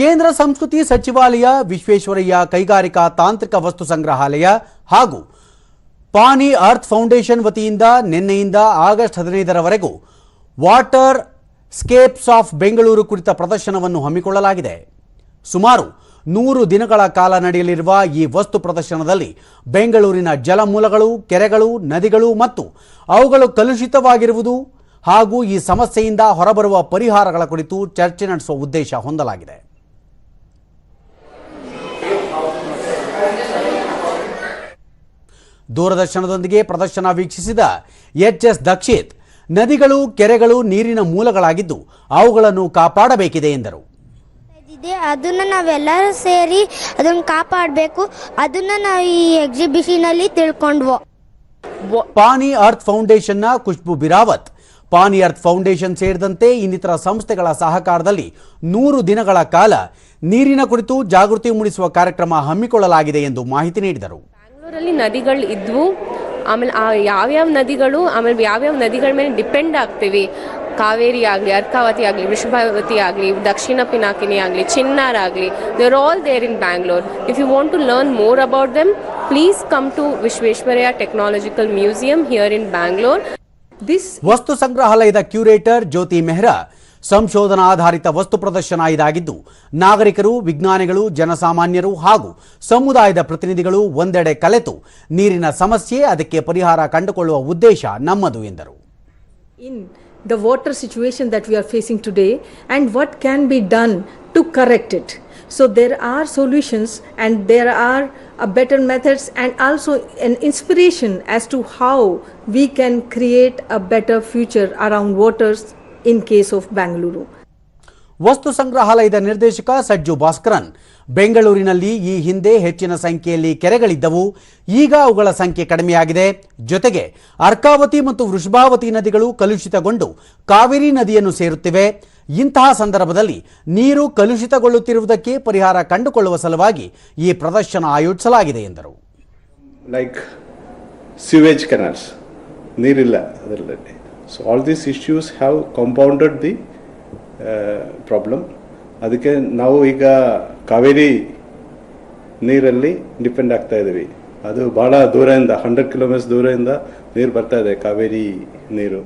ಕೇಂದ್ರ ಸಂಸ್ಕೃತಿ ಸಚಿವಾಲಯ, ವಿಶ್ವೇಶ್ವರಯ್ಯ ಕೈಗಾರಿಕಾ ತಾಂತ್ರಿಕ ವಸ್ತು ಸಂಗ್ರಹಾಲಯ ಹಾಗೂ ಪಾನಿ ಅರ್ಥ್ ಫೌಂಡೇಶನ್ ವತಿಯಿಂದ ನಿನ್ನೆಯಿಂದ ಆಗಸ್ಟ್ ಹದಿನೈದರವರೆಗೂ ವಾಟರ್ ಸ್ಕೇಪ್ಸ್ ಆಫ್ ಬೆಂಗಳೂರು ಕುರಿತ ಪ್ರದರ್ಶನವನ್ನು ಹಮ್ಮಿಕೊಳ್ಳಲಾಗಿದೆ. ಸುಮಾರು ನೂರು ದಿನಗಳ ಕಾಲ ನಡೆಯಲಿರುವ ಈ ವಸ್ತು ಪ್ರದರ್ಶನದಲ್ಲಿ ಬೆಂಗಳೂರಿನ ಜಲಮೂಲಗಳು, ಕೆರೆಗಳು, ನದಿಗಳು ಮತ್ತು ಅವುಗಳು ಕಲುಷಿತವಾಗಿರುವುದು ಹಾಗೂ ಈ ಸಮಸ್ಯೆಯಿಂದ ಹೊರಬರುವ ಪರಿಹಾರಗಳ ಕುರಿತು ಚರ್ಚೆ ನಡೆಸುವ ಉದ್ದೇಶ ಹೊಂದಲಾಗಿದೆ. ದೂರದರ್ಶನದೊಂದಿಗೆ ಪ್ರದರ್ಶನ ವೀಕ್ಷಿಸಿದ ಎಚ್ ಎಸ್ ದಕ್ಷಿತ್ ನದಿಗಳು ಕೆರೆಗಳು ನೀರಿನ ಮೂಲಗಳಾಗಿದ್ದು ಅವುಗಳನ್ನು ಕಾಪಾಡಬೇಕಿದೆ ಎಂದರು. ಇದೆ ಅದನ್ನ ನಾವೆಲ್ಲರೂ ಸೇರಿ ಅದನ್ನು ಕಾಪಾಡಬೇಕು. ಅದನ್ನ ನಾವು ಈ ಎಕ್ಸಿಬಿಷನಲ್ಲಿ ತಿಳ್ಕೊಂಡ್ವು. ಪಾನಿ ಅರ್ತ್ ಫೌಂಡೇಶನ್ನ ಖುಷ್ಬು ಬಿರಾವತ್ ಪಾನಿ ಅರ್ಥ್ ಫೌಂಡೇಶನ್ ಸೇರಿದಂತೆ ಇನ್ನಿತರ ಸಂಸ್ಥೆಗಳ ಸಹಕಾರದಲ್ಲಿ ನೂರು ದಿನಗಳ ಕಾಲ ನೀರಿನ ಕುರಿತು ಜಾಗೃತಿ ಮೂಡಿಸುವ ಕಾರ್ಯಕ್ರಮ ಹಮ್ಮಿಕೊಳ್ಳಲಾಗಿದೆ ಎಂದು ಮಾಹಿತಿ ನೀಡಿದರು. ಬ್ಯಾಂಗ್ಳೂರಲ್ಲಿ ನದಿಗಳು ಇದ್ವು ಆಮೇಲೆ ಆ ಯಾವ್ಯಾವ ನದಿಗಳು ಆಮೇಲೆ ಯಾವ್ಯಾವ ನದಿಗಳ ಮೇಲೆ ಡಿಪೆಂಡ್ ಆಗ್ತೀವಿ? ಕಾವೇರಿ ಆಗಲಿ ಅರ್ಕಾವತಿ ಆಗಲಿ ವೃಷಭಾವತಿ ಆಗಲಿ ದಕ್ಷಿಣ ಪಿನಾಕಿನಿ ಆಗಲಿ ಚಿನ್ನಾರ್ ಆಗಲಿ there all there in Bangalore if you want to learn more about them please come to Visvesvaraya technological museum here in Bangalore this ವಸ್ತು ಸಂಗ್ರಹಾಲಯದ ಕ್ಯೂರೇಟರ್ ಜ್ಯೋತಿ ಮೆಹ್ರಾ ಸಂಶೋಧನಾ ಆಧಾರಿತ ವಸ್ತು ಪ್ರದರ್ಶನ ಇದಾಗಿದ್ದು ನಾಗರಿಕರು ವಿಜ್ಞಾನಿಗಳು ಜನಸಾಮಾನ್ಯರು ಹಾಗೂ ಸಮುದಾಯದ ಪ್ರತಿನಿಧಿಗಳು ಒಂದೆಡೆ ಕಲೆತು ನೀರಿನ ಸಮಸ್ಯೆ ಅದಕ್ಕೆ ಪರಿಹಾರ ಕಂಡುಕೊಳ್ಳುವ ಉದ್ದೇಶ ನಮ್ಮದು ಎಂದರು in the water situation that we are facing today and what can be done to correct it. So there are solutions and there are uh better methods and also an inspiration as to how we can create a better future around waters in case of Bengaluru ವಸ್ತು ಸಂಗ್ರಹಾಲಯದ ನಿರ್ದೇಶಕ ಸಜ್ಜು ಭಾಸ್ಕರನ್ ಬೆಂಗಳೂರಿನಲ್ಲಿ ಈ ಹಿಂದೆ ಹೆಚ್ಚಿನ ಸಂಖ್ಯೆಯಲ್ಲಿ ಕೆರೆಗಳಿದ್ದವು ಈಗ ಅವುಗಳ ಸಂಖ್ಯೆ ಕಡಿಮೆಯಾಗಿದೆ. ಜೊತೆಗೆ ಅರ್ಕಾವತಿ ಮತ್ತು ವೃಷಭಾವತಿ ನದಿಗಳು ಕಲುಷಿತಗೊಂಡು ಕಾವೇರಿ ನದಿಯನ್ನು ಸೇರುತ್ತಿವೆ. ಇಂತಹ ಸಂದರ್ಭದಲ್ಲಿ ನೀರು ಕಲುಷಿತಗೊಳ್ಳುತ್ತಿರುವುದಕ್ಕೆ ಪರಿಹಾರ ಕಂಡುಕೊಳ್ಳುವ ಸಲುವಾಗಿ ಈ ಪ್ರದರ್ಶನ ಆಯೋಜಿಸಲಾಗಿದೆ ಎಂದರು. ಲೈಕ್ ಸ್ಯೂವೇಜ್ ಕೆನಾಲ್ಸ್ ನೀರಿಲ್ಲ ಅದರಲ್ಲಿ so all these issues have compounded the problem ಅದಕ್ಕೆ ನಾವು ಈಗ ಕಾವೇರಿ ನೀರಲ್ಲಿ ಡಿಪೆಂಡ್ ಆಗ್ತಾ ಇದ್ದೀವಿ. ಅದು ಭಾಳ ದೂರದಿಂದ ಹಂಡ್ರೆಡ್ ಕಿಲೋಮೀಟರ್ಸ್ ದೂರದಿಂದ ನೀರು ಬರ್ತಾ ಇದೆ, ಕಾವೇರಿ ನೀರು.